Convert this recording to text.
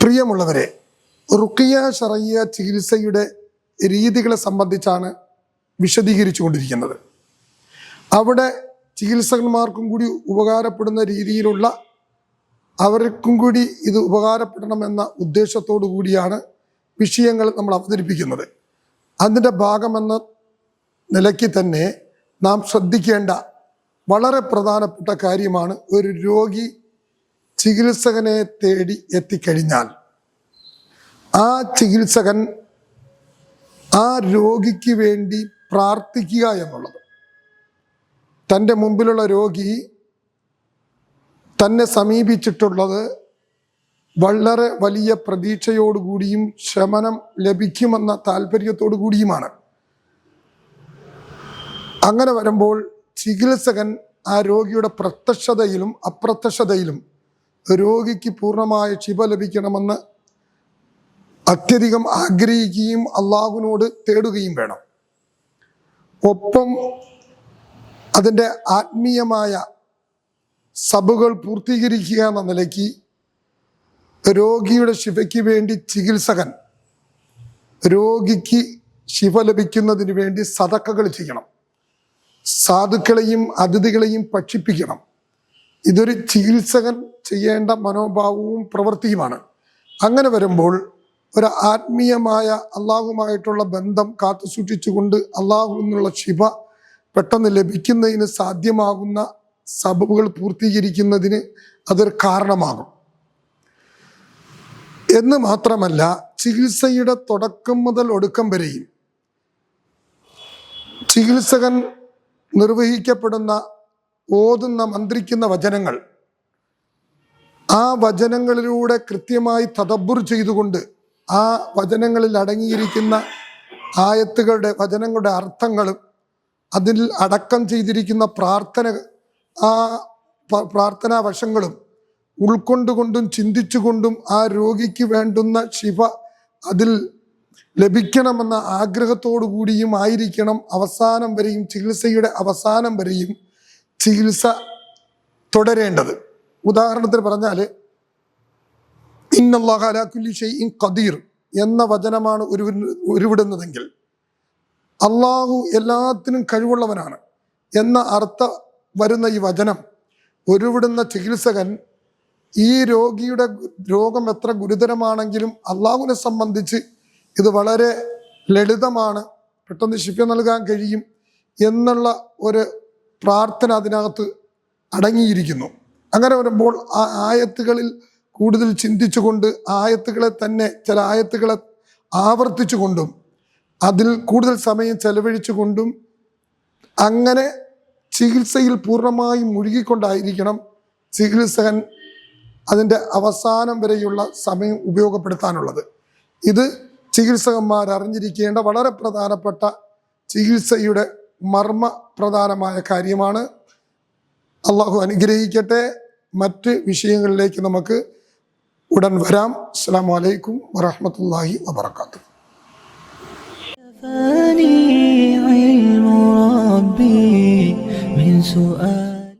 പ്രിയമുള്ളവരെ റുക്കിയ ഷറയ്യ ചികിത്സയുടെ രീതികളെ സംബന്ധിച്ചാണ് വിശദീകരിച്ചു കൊണ്ടിരിക്കുന്നത് അവിടെ ചികിത്സകന്മാർക്കും കൂടി ഉപകാരപ്പെടുന്ന രീതിയിലുള്ള അവർക്കും കൂടി ഇത് ഉപകാരപ്പെടണമെന്ന ഉദ്ദേശത്തോടു കൂടിയാണ് വിഷയങ്ങൾ നമ്മൾ അവതരിപ്പിക്കുന്നത്. അതിന്റെ ഭാഗമെന്ന നിലയ്ക്ക് തന്നെ നാം ശ്രദ്ധിക്കേണ്ട വളരെ പ്രധാനപ്പെട്ട കാര്യമാണ് ഒരു രോഗി ചികിത്സകനെ തേടി എത്തിക്കഴിഞ്ഞാൽ. ആ ചികിത്സകൻ ആ രോഗിക്ക് വേണ്ടി പ്രാർത്ഥിക്കുക എന്നുള്ളത്. തന്റെ മുമ്പിലുള്ള രോഗി തന്നെ സമീപിച്ചിട്ടുള്ളത് വളരെ വലിയ പ്രതീക്ഷയോടുകൂടിയും ശമനം ലഭിക്കുമെന്ന താല്പര്യത്തോടു കൂടിയുമാണ് അങ്ങനെ വരുമ്പോൾ ചികിത്സകൻ ആ രോഗിയുടെ പ്രത്യക്ഷതയിലും അപ്രത്യക്ഷതയിലും രോഗിക്ക് പൂർണമായ ശിവ ലഭിക്കണമെന്ന് അത്യധികം ആഗ്രഹിക്കുകയും അള്ളാഹുവിനോട് തേടുകയും വേണം. ഒപ്പം അതിന്റെ ആത്മീയമായ സബുകൾ പൂർത്തീകരിക്കുക എന്ന നിലയ്ക്ക് രോഗിയുടെ ശിവയ്ക്ക് വേണ്ടി ചികിത്സകൻ രോഗിക്ക് ശിവ ലഭിക്കുന്നതിന് വേണ്ടി സതക്കകൾ ചെയ്യണം. സാധുക്കളെയും അതിഥികളെയും ഭക്ഷിപ്പിക്കണം. ഇതൊരു ചികിത്സകൻ ചെയ്യേണ്ട മനോഭാവവും പ്രവൃത്തിയുമാണ്. അങ്ങനെ വരുമ്പോൾ ഒരു ആത്മീയമായ അള്ളാഹുമായിട്ടുള്ള ബന്ധം കാത്തു സൂക്ഷിച്ചുകൊണ്ട് അള്ളാഹു എന്നുള്ള ശിവ പെട്ടെന്ന് ലഭിക്കുന്നതിന് സാധ്യമാകുന്ന സബബുകൾ പൂർത്തീകരിക്കുന്നതിന് അതൊരു കാരണമാകും. എന്ന് മാത്രമല്ല ചികിത്സയുടെ തുടക്കം മുതൽ ഒടുക്കം വരെയും ചികിത്സകൻ നിർവഹിക്കപ്പെടുന്ന ഓതുന്ന മന്ത്രിക്കുന്ന വചനങ്ങൾ. ആ വചനങ്ങളിലൂടെ കൃത്യമായി തദബ്ബുർ ചെയ്തുകൊണ്ട് ആ വചനങ്ങളിൽ അടങ്ങിയിരിക്കുന്ന ആയത്തുകളുടെ വചനങ്ങളുടെ അർത്ഥങ്ങളും അതിൽ അടക്കം ചെയ്തിരിക്കുന്ന പ്രാർത്ഥന ആ പ്രാർത്ഥനാ വശങ്ങളും ഉൾക്കൊണ്ടുകൊണ്ടും ചിന്തിച്ചുകൊണ്ടും ആ രോഗിക്ക് വേണ്ടുന്ന ശിവ അതിൽ ലഭിക്കണമെന്ന ആഗ്രഹത്തോടു കൂടിയും ആയിരിക്കണം അവസാനം വരെയും ചികിത്സയുടെ അവസാനം വരെയും ചികിത്സ തുടരേണ്ടത്. ഉദാഹരണത്തിന് പറഞ്ഞാൽ ഇന്നല്ലാഹു അലാ ഷൈഇൻ ഖദീർ എന്ന വചനമാണ് ഒരു ഉരുവിടുന്നതെങ്കിൽ അള്ളാഹു എല്ലാത്തിനും കഴിവുള്ളവനാണ് എന്ന അർത്ഥ വരുന്ന ഈ വചനം. ഉരുവിടുന്ന ചികിത്സകൻ ഈ രോഗിയുടെ രോഗം എത്ര ഗുരുതരമാണെങ്കിലും അള്ളാഹുവിനെ സംബന്ധിച്ച് ഇത് വളരെ ലളിതമാണ്. പെട്ടെന്ന് ശിഫ്യ നൽകാൻ കഴിയും എന്നുള്ള ഒരു പ്രാർത്ഥന അതിനകത്ത് അടങ്ങിയിരിക്കുന്നു. അങ്ങനെ വരുമ്പോൾ ആ ആയത്തുകളിൽ കൂടുതൽ ചിന്തിച്ചുകൊണ്ട് ആയത്തുകളെ തന്നെ ചില ആയത്തുകളെ ആവർത്തിച്ചുകൊണ്ടും അതിൽ കൂടുതൽ സമയം ചെലവഴിച്ചുകൊണ്ടും അങ്ങനെ ചികിത്സയിൽ പൂർണമായും മുഴുകിക്കൊണ്ടായിരിക്കണം ചികിത്സകൻ അതിന്റെ അവസാനം വരെയുള്ള സമയം ഉപയോഗപ്പെടുത്താനുള്ളത്. ഇത് ചികിത്സകന്മാർ അറിഞ്ഞിരിക്കേണ്ട വളരെ പ്രധാനപ്പെട്ട ചികിത്സയുടെ മർമ്മ പ്രധാനമായ കാര്യമാണ് അള്ളാഹു അനുഗ്രഹിക്കട്ടെ മറ്റ് വിഷയങ്ങളിലേക്ക് നമുക്ക് ഉടൻ വരാം അസ്സാം വലൈക്കും വറഹമത്തല്ലാഹി വബർക്കാത്തു كفاني علم ربي من سؤالي